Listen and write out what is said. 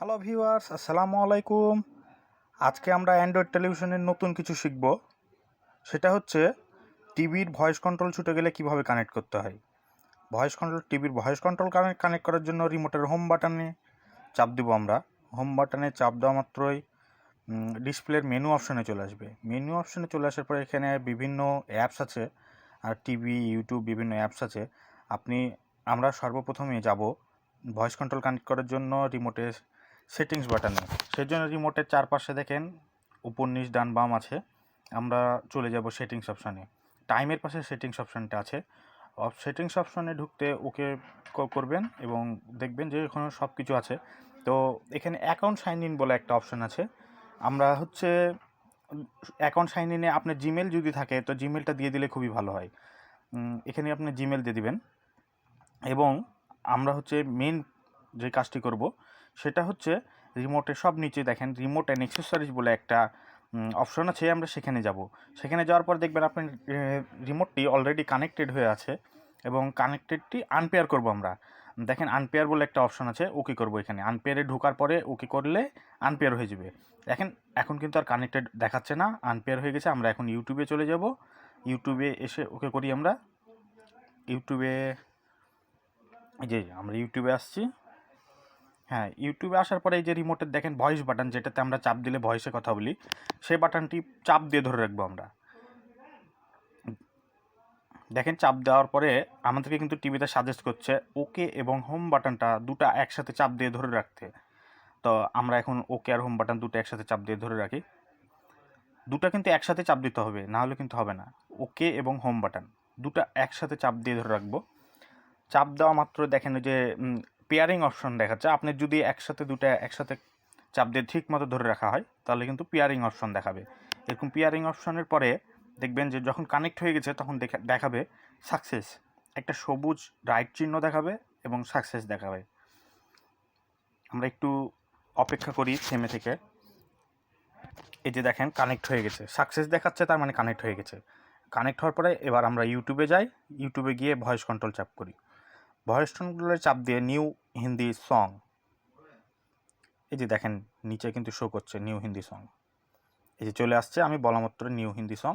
Hello viewers আসসালামু আলাইকুম। আজকে আমরা অ্যান্ড্রয়েড টেলিভিশনের নতুন কিছু শিখব। সেটা হচ্ছে টিভির ভয়েস কন্ট্রোল ছুটে গেলে কীভাবে কানেক্ট করতে হয়। ভয়েস কন্ট্রোল টিভির ভয়েস কন্ট্রোল কানেক্ট করার জন্য রিমোটের হোম বাটনে চাপ দিব আমরা। হোম বাটনে চাপ দেওয়া মাত্রই ডিসপ্লের মেনু অপশনে চলে আসবে। মেনু অপশনে চলে আসার পর এখানে বিভিন্ন অ্যাপস আছে, আর টিভি ইউটিউব বিভিন্ন অ্যাপস আছে। আপনি, আমরা সর্বপ্রথমে যাব ভয়েস কন্ট্রোল কানেক্ট করার জন্য রিমোটের সেটিংস বাটনে সেই জন্য রিমোটের চারপাশে দেখেন, উপর নিচ ডান বাম আছে। আমরা চলে যাব সেটিংস অপশানে টাইমের পাশে সেটিংস অপশানটা আছে। সেটিংস অপশানে ঢুকতে ওকে করবেন এবং দেখবেন যে এখানে সব কিছু আছে। তো এখানে অ্যাকাউন্ট সাইন ইন বলে একটা অপশান আছে। আমরা হচ্ছে অ্যাকাউন্ট সাইন ইনে আপনার জিমেল যদি থাকে, তো জিমেলটা দিয়ে দিলে খুবই ভালো হয়। এখানে আপনি জিমেল দিয়ে দিবেন। এবং আমরা হচ্ছে মেন যে কাজটি করব, সেটা হচ্ছে রিমোটে সব নিচে দেখেন রিমোট অ্যান্ড অ্যাক্সেসরিজ বলে একটা অপশন আছে, আমরা সেখানে যাব। সেখানে যাওয়ার পর দেখবেন আপনার রিমোটটি অলরেডি কানেক্টেড হয়ে আছে এবং কানেক্টেডটি আনপেয়ার করব আমরা। দেখেন আনপেয়ার বলে একটা অপশন আছে, ওকে করব এখানে। আনপেয়ারে ঢোকার পরে ওকে করলে আনপেয়ার হয়ে যাবে। দেখেন, এখন কিন্তু আর কানেক্টেড দেখাচ্ছে না আনপেয়ার হয়ে গেছে, আমরা এখন ইউটিউবে চলে যাব। ইউটিউবে এসে ওকে করি আমরা। ইউটিউবে যে আমরা ইউটিউবে আসছি। হ্যাঁ ইউটিউবে আসার পরে এই যে রিমোটের দেখেন ভয়েস বাটন যেটাতে আমরা চাপ দিলে ভয়েসে কথা বলি, সেই বাটনটি চাপ দিয়ে ধরে রাখব আমরা। দেখেন চাপ দেওয়ার পরে আমাদেরকে কিন্তু টিভিতে সাজেস্ট করছে ওকে এবং হোম বাটনটা দুটো একসাথে চাপ দিয়ে ধরে রাখতে। তো আমরা এখন ওকে আর হোম বাটন দুটো একসাথে চাপ দিয়ে ধরে রাখি। দুটো কিন্তু একসাথে চাপ দিতে হবে, না হলে কিন্তু হবে না। ওকে এবং হোম বাটন দুটো একসাথে চাপ দিয়ে ধরে রাখব। চাপ দেওয়া মাত্র দেখেন যে পেয়ারিং অপশন দেখাচ্ছে। আপনি যদি একসাথে দুটো, একসাথে চাপ দিয়ে ঠিক মতো ধরে রাখা হয়, তাহলে কিন্তু পেয়ারিং অপশন দেখাবে। এরকম পেয়ারিং অপশনের পরে দেখবেন যে যখন কানেক্ট হয়ে গেছে, তখন দেখা, দেখাবে সাকসেস একটা সবুজ রাইট চিহ্ন দেখাবে এবং সাকসেস দেখাবে। আমরা একটু অপেক্ষা করি থেমে থেকে। এই যে দেখেন কানেক্ট হয়ে গেছে। সাকসেস দেখাচ্ছে, তার মানে কানেক্ট হয়ে গেছে। কানেক্ট হওয়ার পরে এবার আমরা ইউটিউবে যাই। ইউটিউবে গিয়ে ভয়েস কন্ট্রোল চাপ করি। ভয়েস টোনগুলো চাপ দিয়ে নিউ হিন্দি সং এই যে দেখেন, নিচে কিন্তু শো করছে নিউ হিন্দি সং এই যে চলে আসছে, আমি বলা মাত্র নিউ হিন্দি সং